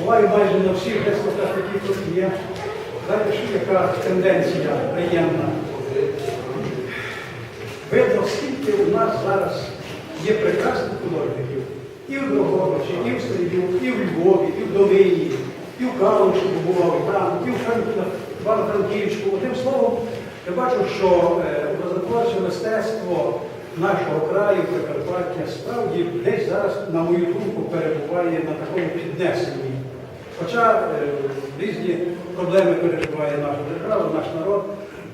Буваю майже на всіх виставках, які тут є. Знаєте, що яка тенденція приємна. Видно, скільки у нас зараз є прекрасних художників. І в Дрогобичі, і в Стрію, і в Львові, і в Долині, і в Калуші побував там, і в Франк- Івано-Франківську. Одним словом, я бачу, що е, мистецтво нашого краю, Прикарпаття, справді десь зараз, на мою думку, перебуває на такому піднесенні. Хоча е, різні проблеми переживає наша держава, наш народ,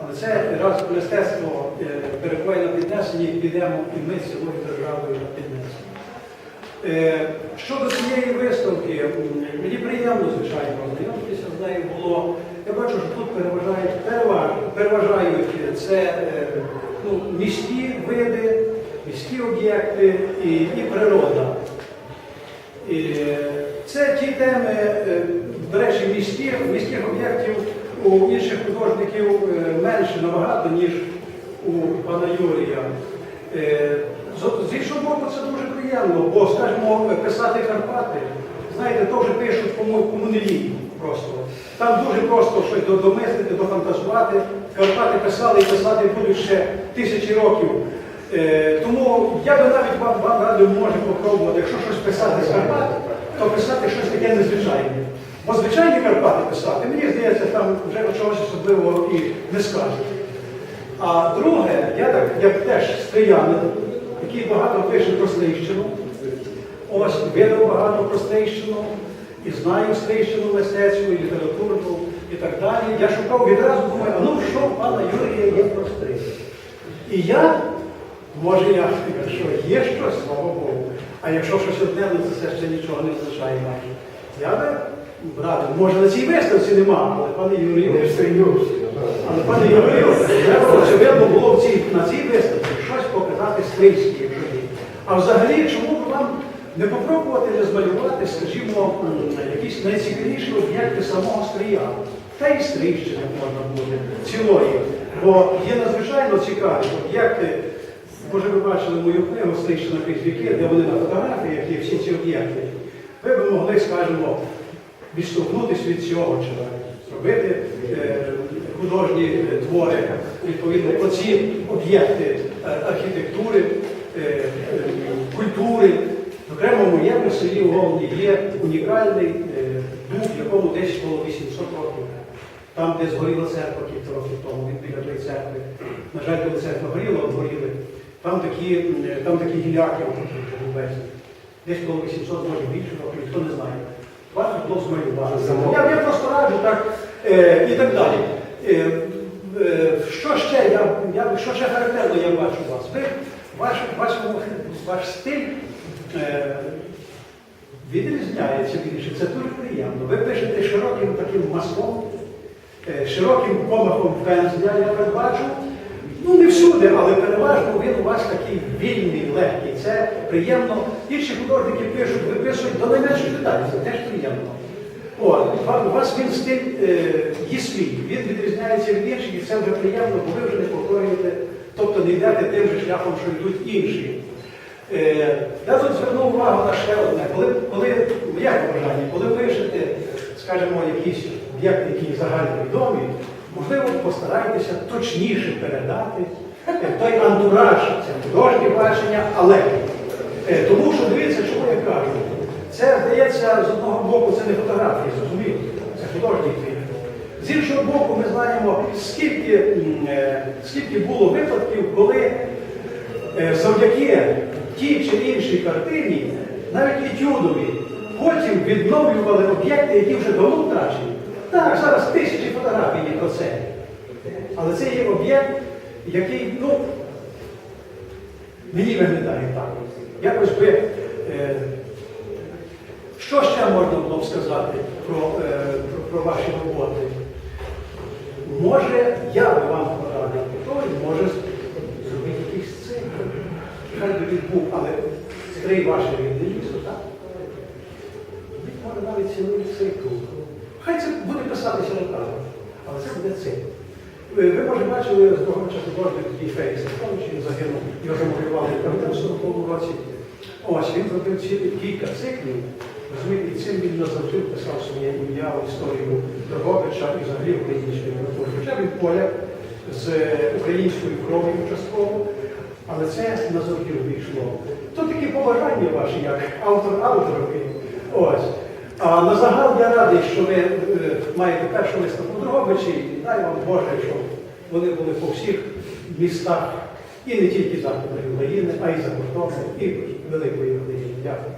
але це раз мистецтво е, перебуває на піднесенні, підемо і ми цілою державою на піднесенні. Е, Щодо цієї виставки, мені приємно, звичайно, ознайомитися з нею було. Я бачу, що тут переважають, переваж- переважають це ну, міські види, міські об'єкти і, і природа. І це ті теми, е, до речі, міських, міських об'єктів у інших художників е, менше набагато, ніж у пана Юрія. Е, з- іншого боку, це дуже приємно, бо, скажімо, писати Карпати, знаєте, вже пишуть кому, кому не лінь просто. Там дуже просто щось домислити, дофантазувати. Карпати писали і писати будуть ще тисячі років. Тому я би навіть вам, радив, може попробувати, якщо щось писати з Карпат, то писати щось таке незвичайне. Бо звичайні Карпати писати, мені здається, там вже чогось особливого і не скажуть. А друге, я так, як теж стріянин, який багато пише про Стрийщину, ось видав багато про Стрийщину, і знаю Стрийщину мистецьку, і літературну, і так далі. Я шукав відразу, думаю, а ну що в пана Юрія є про Стрийщину? І я, може я, якщо є щось, слава Богу, а якщо щось одне, ну це ще нічого не означає. Я би радив, може на цій виставці нема, але пане Юрію, Не встрінувся. але пане Юрію, треба, очевидно, було в цій, на цій виставці щось показати стрийське, якщо є. А взагалі, чому б вам не попробувати не змалювати, скажімо, якісь найцікавіші об'єкти самого стрия? Та й стрийщини можна буде цілої. Бо є надзвичайно цікаві об'єкти. Може, ви бачили мою книгу «Стрийщина крізь віки», де вони на фотографіях є всі ці об'єкти. Ви б могли, скажімо, відштовхнутися від цього чи зробити е, художні е, твори відповідно про ці об'єкти е, архітектури, е, е, культури. Окремо в моєму селі у Головні є унікальний е, дуб, якому десь було 800 років. Там, де згоріла церква кілька років тому, від біля тої церкви. На жаль, коли церква горіла, обгоріли. Там такі, м, там такі гіляки голубезні. Десь було 800 може більше років, ніхто не знає. Варто було змалювати. Я, я просто раджу так е, і так далі. Е, е, що ще я, я, що ще характерно я бачу у вас? Ви, ваш, вашому, ваш стиль е, відрізняється більше. Це дуже приємно. Ви пишете широким таким маслом, е, широким помахом пензля, я так бачу. Ну, не всюди, але переважно він у вас такий вільний, легкий. Це приємно. Інші художники пишуть, виписують до найменших деталей, це теж приємно. Ва- у вас він стиль е, є свій, він відрізняється від інших, і це вже приємно, бо ви вже не повторюєте, тобто не йдете тим же шляхом, що йдуть інші. Е, я тут звернув увагу на ще одне. Коли, коли моє побажання, коли пишете, скажімо, якісь об'єкти, які загально відомі, можливо, постарайтеся точніше передати е, той антураж, це художнє бачення, але е, тому що дивіться, чому я кажу. Це, здається, з одного боку, це не фотографії, зрозуміло, це художній твір. З іншого боку, ми знаємо, скільки, е, скільки було випадків, коли завдяки тій чи іншій картині, навіть етюдові, потім відновлювали об'єкти, які вже давно втрачені. Так, зараз тисячі фотографій є про це. Але це є об'єкт, який, ну, мені виглядає так. Якось би. е, що ще можна було б сказати про, е, про, про ваші роботи? Може, я би вам порадив той, може зробити якийсь цикл. Хай би він був, але три ваші від лісу, так? Він може навіть цілий цикл. Хай це буде писатися роками, але це буде цикл. Ви, ви може, бачили з того часу художник такий Фейс, він загинув, його замалювали в 40 році. Ось він зробив цілі кілька циклів Розумієте, і цим він назавжди вписав своє ім'я історію Дрогобича і взагалі української літератури. Хоча він поляк з українською кров'ю частково, але це назавжди увійшло. То такі побажання ваші, як автор авторки. Ось. А на загал я радий, що е, маєте першу виставку Дрогобичі, і дай вам Боже, щоб вони були по всіх містах, і не тільки Західної України, а й за кордоном, і Великої України. Дякую.